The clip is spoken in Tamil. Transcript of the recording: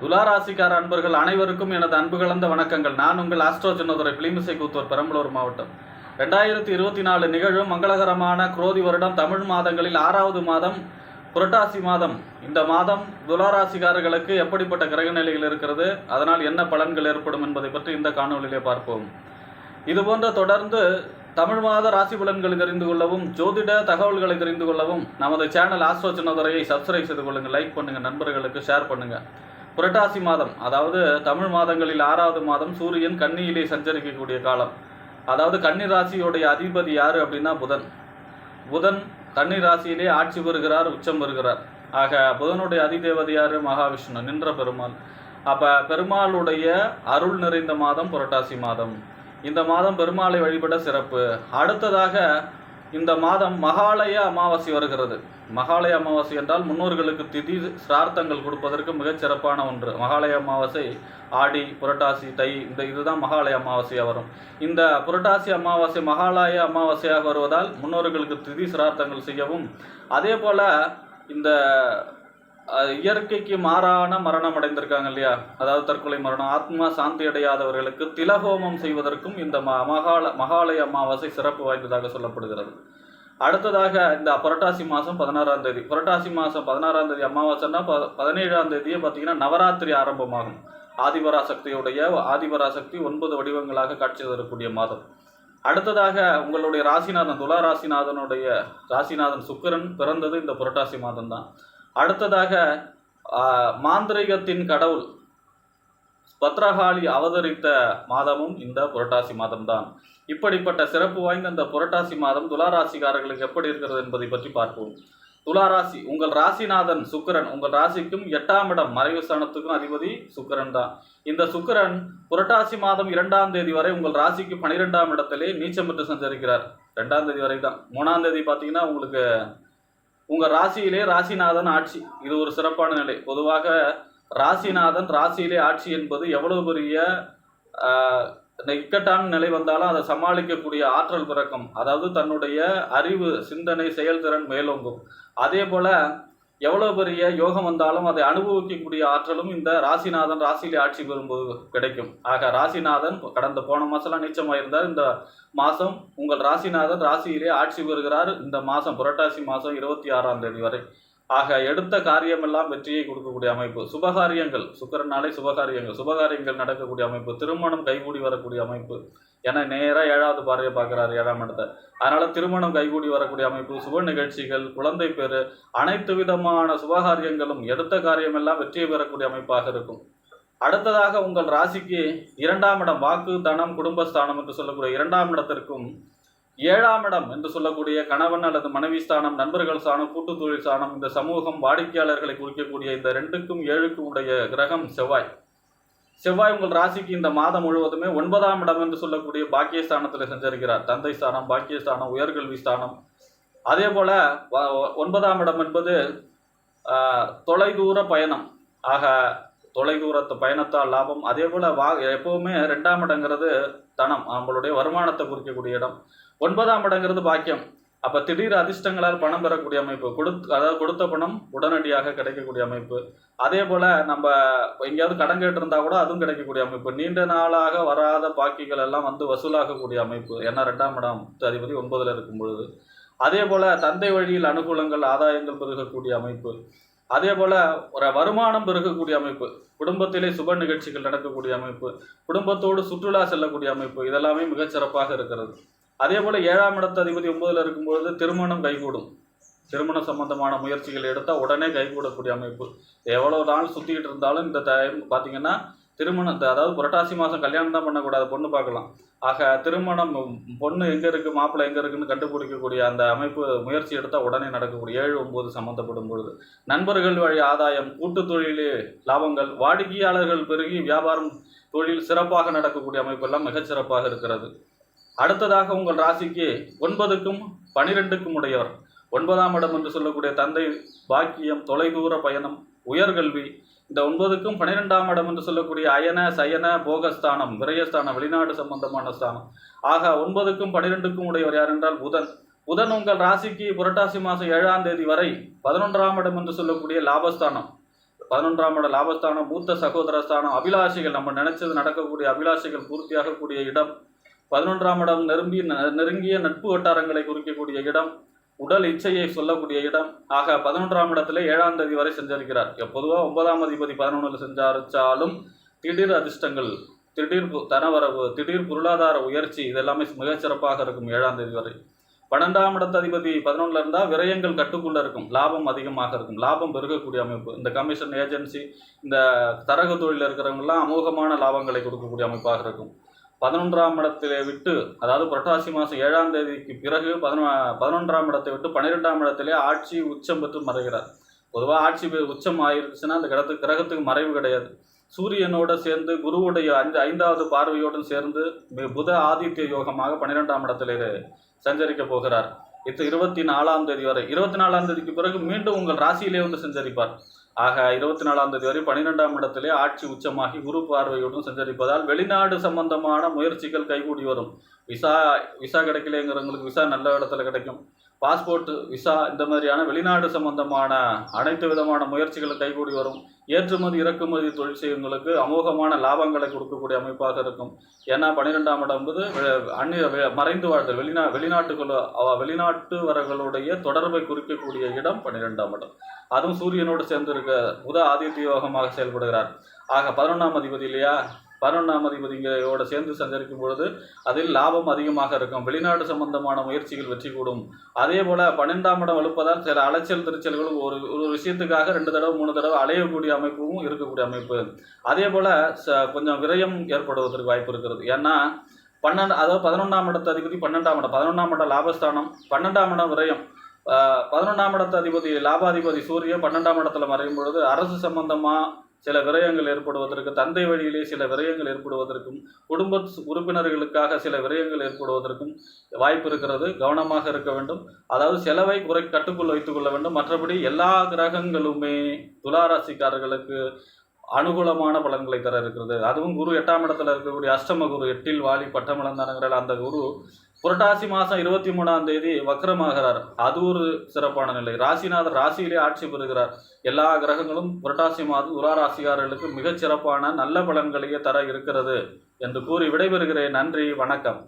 துலாராசிக்கார அன்பர்கள் அனைவருக்கும் எனது அன்பு கலந்த வணக்கங்கள். நான் உங்கள் ஆஸ்ட்ரோ சின்னதுரை பிளிமிசை கூத்தூர் பெரம்பலூர் மாவட்டம். ரெண்டாயிரத்தி இருபத்தி நாலு நிகழும் மங்களகரமான குரோதி வருடம் தமிழ் மாதங்களில் ஆறாவது மாதம் புரட்டாசி மாதம். இந்த மாதம் துலாராசிக்காரர்களுக்கு எப்படிப்பட்ட கிரகநிலைகள் இருக்கிறது அதனால் என்ன பலன்கள் ஏற்படும் என்பதை பற்றி இந்த காணொலியிலே பார்ப்போம். இதுபோன்ற தொடர்ந்து தமிழ் மாத ராசி பலன்களை தெரிந்து கொள்ளவும் ஜோதிட தகவல்களை தெரிந்து கொள்ளவும் நமது சேனல் ஆஸ்ட்ரோ சின்னதுரையை சப்ஸ்கிரைப் செய்து கொள்ளுங்கள் லைக் பண்ணுங்கள் நண்பர்களுக்கு ஷேர் பண்ணுங்கள் புரட்டாசி மாதம் அதாவது தமிழ் மாதங்களில் ஆறாவது மாதம் சூரியன் கன்னியிலே சஞ்சரிக்கக்கூடிய காலம். அதாவது கன்னி ராசியோடைய அதிபதி யார் அப்படின்னா புதன். புதன் கன்னி ராசியிலே ஆட்சி பெறுகிறார் உச்சம் பெறுகிறார். ஆக புதனுடைய அதிதேவதி யார்? மகாவிஷ்ணு நின்ற பெருமாள். அப்போ பெருமாளுடைய அருள் நிறைந்த மாதம் புரட்டாசி மாதம். இந்த மாதம் பெருமாளை வழிபட சிறப்பு. அடுத்ததாக இந்த மாதம் மகாலய அமாவாசை வருகிறது. மகாலய அமாவாசை என்றால் முன்னோர்களுக்கு திதி சிரார்த்தங்கள் கொடுப்பதற்கு மிகச்சிறப்பான ஒன்று. மகாலய அமாவாசை ஆடி புரட்டாசி தை இந்த இதுதான் மகாலய அமாவாசையாக வரும். இந்த புரட்டாசி அமாவாசை மகாலய அமாவாசையாக வருவதால் முன்னோர்களுக்கு திதி சிரார்த்தங்கள் செய்யவும். அதே போல் இந்த இயற்கைக்கு மாறான மரணம் அடைந்திருக்காங்க இல்லையா? அதாவது தற்கொலை மரணம் ஆத்மா சாந்தி அடையாதவர்களுக்கு திலஹோமம் செய்வதற்கும் இந்த ம- மகால மகாலய அமாவாசை சிறப்பு வாய்ந்ததாக சொல்லப்படுகிறது. அடுத்ததாக இந்த புரட்டாசி மாதம் பதினாறாம் தேதி. புரட்டாசி மாதம் பதினாறாம் தேதி அமாவாசைன்னா ப பதினேழாம் தேதியே பார்த்தீங்கன்னா நவராத்திரி ஆரம்பமாகும். ஆதிபராசக்தியுடைய ஆதிபராசக்தி ஒன்பது வடிவங்களாக காட்சி தரக்கூடிய மாதம். அடுத்ததாக உங்களுடைய ராசிநாதன் துலா ராசிநாதனுடைய ராசிநாதன் சுக்கிரன் பிறந்தது இந்த புரட்டாசி மாதம் தான் அடுத்ததாக மாந்திரிகத்தின் கடவுள் பத்ரகாளி அவதரித்த மாதமும் இந்த புரட்டாசி மாதம்தான். இப்படிப்பட்ட சிறப்பு வாய்ந்த இந்த புரட்டாசி மாதம் துளாராசிக்காரர்களுக்கு எப்படி இருக்கிறது என்பதை பற்றி பார்ப்போம். துளாராசி உங்கள் ராசிநாதன் சுக்கிரன் உங்கள் ராசிக்கும் எட்டாம் இடம் மறைவு ஸ்தானத்துக்கும் அதிபதி சுக்கிரன் தான். இந்த சுக்கிரன் புரட்டாசி மாதம் இரண்டாம் தேதி வரை உங்கள் ராசிக்கு பனிரெண்டாம் இடத்திலே நீச்சம் பெற்று சஞ்சரிக்கிறார். ரெண்டாம் தேதி வரை தான் மூணாம் தேதி பார்த்தீங்கன்னா உங்களுக்கு உங்கள் ராசியிலே ராசிநாதன் ஆட்சி. இது ஒரு சிறப்பான நிலை. பொதுவாக ராசிநாதன் ராசியிலே ஆட்சி என்பது எவ்வளவு பெரிய இக்கட்டான நிலை வந்தாலும் அதை சமாளிக்கக்கூடிய ஆற்றல் பிறக்கும். அதாவது தன்னுடைய அறிவு சிந்தனை செயல்திறன் மேலோங்கும். அதே போல எவ்வளோ பெரிய யோகம் வந்தாலும் அதை அனுபவிக்கக்கூடிய ஆற்றலும் இந்த ராசிநாதன் ராசியிலே ஆட்சி பெறும்போது கிடைக்கும். ஆக ராசிநாதன் கடந்த போன மாதம்லாம் நீச்சமாக இருந்தார் இந்த மாதம் உங்கள் ராசிநாதன் ராசியிலே ஆட்சி பெறுகிறார். இந்த மாதம் புரட்டாசி மாதம் இருபத்தி ஆறாம் தேதி வரை. ஆக எடுத்த காரியமெல்லாம் வெற்றியை கொடுக்கக்கூடிய அமைப்பு. சுபகாரியங்கள் சுக்கரனாலே சுபகாரியங்கள். சுபகாரியங்கள் நடக்கக்கூடிய அமைப்பு. திருமணம் கைகூடி வரக்கூடிய அமைப்பு. ஏன்னா நேராக ஏழாவது பார்வையை பார்க்குறாரு ஏழாம் இடத்தை. அதனால் திருமணம் கைகூடி வரக்கூடிய அமைப்பு சுப நிகழ்ச்சிகள் குழந்தை பேரு அனைத்து விதமான சுபகாரியங்களும் எடுத்த காரியமெல்லாம் வெற்றியை பெறக்கூடிய அமைப்பாக இருக்கும். அடுத்ததாக உங்கள் ராசிக்கு இரண்டாம் இடம் வாக்கு தனம் குடும்பஸ்தானம் என்று சொல்லக்கூடிய இரண்டாம் இடத்திற்கும் ஏழாம் இடம் என்று சொல்லக்கூடிய கணவன் அல்லது மனைவி ஸ்தானம் நண்பர்கள் ஸ்தானம் கூட்டு தொழில் ஸ்தானம் இந்த சமூகம் வாடிக்கையாளர்களை குறிக்கக்கூடிய இந்த ரெண்டுக்கும் ஏழுக்கும் உடைய கிரகம் செவ்வாய். செவ்வாய் உங்கள் ராசிக்கு இந்த மாதம் முழுவதுமே ஒன்பதாம் இடம் என்று சொல்லக்கூடிய பாக்கியஸ்தானத்தில் செஞ்சிருக்கிறார். தந்தை ஸ்தானம் பாக்கியஸ்தானம் உயர்கல்வி ஸ்தானம். அதே போல ஒன்பதாம் இடம் என்பது தொலைதூர பயணம். ஆக தொலைதூரத்து பயணத்தால் லாபம். அதே போல் வா எப்பவுமே ரெண்டாம் இடங்கிறது தனம். நம்மளுடைய வருமானத்தை குறிக்கக்கூடிய இடம். ஒன்பதாம் இடங்கிறது பாக்கியம். அப்போ திடீர் அதிர்ஷ்டங்களால் பணம் பெறக்கூடிய அமைப்பு. கொடுத்து அதாவது கொடுத்த பணம் உடனடியாக கிடைக்கக்கூடிய அமைப்பு. அதே போல் நம்ம எங்கேயாவது கடன் கேட்டிருந்தா கூட அதுவும் கிடைக்கக்கூடிய அமைப்பு. நீண்ட நாளாக வராத பாக்கிகள் எல்லாம் வந்து வசூலாகக்கூடிய அமைப்பு. ஏன்னா ரெண்டாம் இடம் அதிபதி ஒன்பதுல இருக்கும் பொழுது அதே போல் தந்தை வழியில் அனுகூலங்கள் ஆதாயங்கள் பெருகக்கூடிய அமைப்பு. அதே போல் ஒரு வருமானம் பெருகக்கூடிய அமைப்பு குடும்பத்திலே சுப நிகழ்ச்சிகள் நடக்கக்கூடிய அமைப்பு குடும்பத்தோடு சுற்றுலா செல்லக்கூடிய அமைப்பு இதெல்லாமே மிகச்சிறப்பாக இருக்கிறது. அதே போல் ஏழாம் இடத்து அதிபதி ஒன்பதில் இருக்கும்பொழுது திருமணம் கைகூடும். திருமண சம்பந்தமான முயற்சிகள் எடுத்தால் உடனே கைகூடக்கூடிய அமைப்பு. எவ்வளோ நாள் சுற்றிக்கிட்டு இருந்தாலும் இந்த டைம் பார்த்தீங்கன்னா திருமணத்தை அதாவது புரட்டாசி மாதம் கல்யாணம் தான் பண்ணக்கூடாது பொண்ணு பார்க்கலாம். ஆக திருமணம் பொண்ணு எங்கே இருக்குது மாப்பிள்ளை எங்கே இருக்குன்னு கண்டுபிடிக்கக்கூடிய அந்த அமைப்பு முயற்சி எடுத்தால் உடனே நடக்கக்கூடிய ஏழு ஒம்பது சம்மந்தப்படும் பொழுது. நண்பர்கள் வழி ஆதாயம் கூட்டு தொழிலே லாபங்கள் வாடிக்கையாளர்கள் பெருகி வியாபாரம் தொழில் சிறப்பாக நடக்கக்கூடிய அமைப்பெல்லாம் மிகச்சிறப்பாக இருக்கிறது. அடுத்ததாக உங்கள் ராசிக்கு ஒன்பதுக்கும் பனிரெண்டுக்கும் உடையவர். ஒன்பதாம் இடம் என்று சொல்லக்கூடிய தந்தை பாக்கியம் தொலைதூர பயணம் உயர்கல்வி இந்த ஒன்பதுக்கும் பன்னிரெண்டாம் இடம் என்று சொல்லக்கூடிய அயன சயன போகஸ்தானம் விரயஸ்தானம் வெளிநாடு சம்பந்தமான ஸ்தானம். ஆக ஒன்பதுக்கும் பன்னிரெண்டுக்கும் உடையவர் யார் என்றால் புதன். புதன் உங்கள் ராசிக்கு புரட்டாசி மாதம் ஏழாம் தேதி வரை பதினொன்றாம் இடம் என்று சொல்லக்கூடிய லாபஸ்தானம். பதினொன்றாம் இடம் லாபஸ்தானம் மூத்த சகோதரஸ்தானம் அபிலாஷைகள் நம்ம நினைச்சது நடக்கக்கூடிய அபிலாஷைகள் பூர்த்தியாகக்கூடிய இடம். பதினொன்றாம் இடம் நெருங்கி நெருங்கிய நட்பு வட்டாரங்களை குறிக்கக்கூடிய இடம். உடல் இச்சையை சொல்லக்கூடிய இடம். ஆக பதினொன்றாம் இடத்துல ஏழாம் தேதி வரை செஞ்சிருக்கிறார் பொதுவாக ஒன்பதாம் அதிபதி பதினொன்றில் செஞ்சாரிச்சாலும் திடீர் அதிர்ஷ்டங்கள் திடீர் பு- தனவரவு திடீர் பொருளாதார உயர்ச்சி இதெல்லாமே மிகச்சிறப்பாக இருக்கும் ஏழாம் தேதி வரை. பன்னெண்டாம் இடத்து அதிபதி பதினொன்றில் இருந்தால் விரயங்கள் கட்டுக்குள்ள இருக்கும் லாபம் அதிகமாக இருக்கும் லாபம் பெருகக்கூடிய அமைப்பு. இந்த கமிஷன் ஏஜென்சி இந்த தரகு தொழிலில் இருக்கிறவங்கெல்லாம் அமோகமான லாபங்களை கொடுக்கக்கூடிய அமைப்பாக இருக்கும். பதினொன்றாம் இடத்திலே விட்டு அதாவது புரட்டாசி மாதம் ஏழாம் தேதிக்கு பிறகு பதினொ பதினொன்றாம் இடத்தை விட்டு பன்னிரெண்டாம் இடத்திலே ஆட்சி உச்சம் பெற்று மறைகிறார். பொதுவாக ஆட்சி உச்சம் ஆயிருச்சுன்னா அந்த கிரகத்துக்கு கிரகத்துக்கு மறைவு கிடையாது. சூரியனோட சேர்ந்து குருவுடைய அஞ்சு ஐந்தாவது பார்வையோடும் சேர்ந்து புத ஆதித்ய யோகமாக பன்னிரெண்டாம் இடத்திலே சஞ்சரிக்க போகிறார். இது இருபத்தி நாலாம் தேதி வரை. இருபத்தி நாலாம் தேதிக்கு பிறகு மீண்டும் உங்கள் ராசியிலே வந்து சஞ்சரிப்பார். ஆக இருபத்தி நாலாம் தேதி வரை பன்னிரெண்டாம் இடத்திலே ஆட்சி உச்சமாகி குரு பார்வையுடன் சஞ்சரிப்பதால் வெளிநாடு சம்பந்தமான முயற்சிகள் கைகூடி வரும். விசா விசா கிடைக்கலைங்கிறவங்களுக்கு விசா நல்ல இடத்துல கிடைக்கும். பாஸ்போர்ட் விசா இந்த மாதிரியான வெளிநாடு சம்பந்தமான அனைத்து விதமான முயற்சிகளை கைகூடி வரும். ஏற்றுமதி இறக்குமதி தொழில் செய்வங்களுக்கு அமோகமான லாபங்களை கொடுக்கக்கூடிய அமைப்பாக இருக்கும். ஏன்னா பன்னிரெண்டாம் இடம் என்பது அந்நிய மறைந்து வாழ்தல் வெளிநா வெளிநாட்டுக்குள்ள அவ- வெளிநாட்டுவர்களுடைய தொடர்பை குறிக்கக்கூடிய இடம் பன்னிரெண்டாம் இடம். அதுவும் சூரியனோடு சேர்ந்து இருக்க புத ஆதித்ய யோகமாக செயல்படுகிறார். ஆக பதினொன்றாம் அதிபதி இல்லையா? பதினொன்றாம் அதிபதியோட சேர்ந்து சஞ்சரிக்கும் பொழுது அதில் லாபம் அதிகமாக இருக்கும். வெளிநாடு சம்பந்தமான முயற்சிகள் வெற்றி கூடும். அதே போல் பன்னெண்டாம் இடம் வலுப்பதால் சில அலைச்சல் திருச்சல்களும் ஒரு ஒரு விஷயத்துக்காக ரெண்டு தடவை மூணு தடவை அலையக்கூடிய அமைப்பும் இருக்கக்கூடிய அமைப்பு. அதே போல் ச- கொஞ்சம் விரயம் ஏற்படுவதற்கு வாய்ப்பு இருக்கிறது. ஏன்னா பன்னெண்டு அதாவது பதினொன்றாம் இடத்து அதிபதி பன்னெண்டாம் இடம் பதினொன்றாம் இடம் லாபஸ்தானம் பன்னெண்டாம் இடம் விரயம். பதினொன்றாம் இடத்து அதிபதி லாபாதிபதி சூரியன் பன்னெண்டாம் இடத்துல மறையும் பொழுது அரசு சம்பந்தமாக சில விரயங்கள் ஏற்படுவதற்கு தந்தை வழியிலே சில விரயங்கள் ஏற்படுவதற்கும் குடும்ப உறுப்பினர்களுக்காக சில விரயங்கள் ஏற்படுவதற்கும் வாய்ப்பு இருக்கிறது. கவனமாக இருக்க வேண்டும். அதாவது செலவை குறை கட்டுக்குள் வைத்துக் கொள்ள வேண்டும். மற்றபடி எல்லா கிரகங்களுமே துளாராசிக்காரர்களுக்கு அனுகூலமான பலன்களை தர இருக்கிறது. அதுவும் குரு எட்டாம் இடத்துல இருக்கக்கூடிய அஷ்டம குரு எட்டில் வாலி பட்டமிழந்தானங்கிற அந்த குரு புரட்டாசி மாதம் இருபத்தி மூணாம் தேதி வக்ரமாகிறார். அது ஒரு சிறப்பான நிலை. ராசிநாதர் ராசியிலே ஆட்சி பெறுகிறார். எல்லா கிரகங்களும் புரட்டாசி மாதம் துலா ராசிக்காரர்களுக்கு மிகச் சிறப்பான நல்ல பலன்களையே தர இருக்கிறது என்று கூறி விடைபெறுகிறேன். நன்றி வணக்கம்.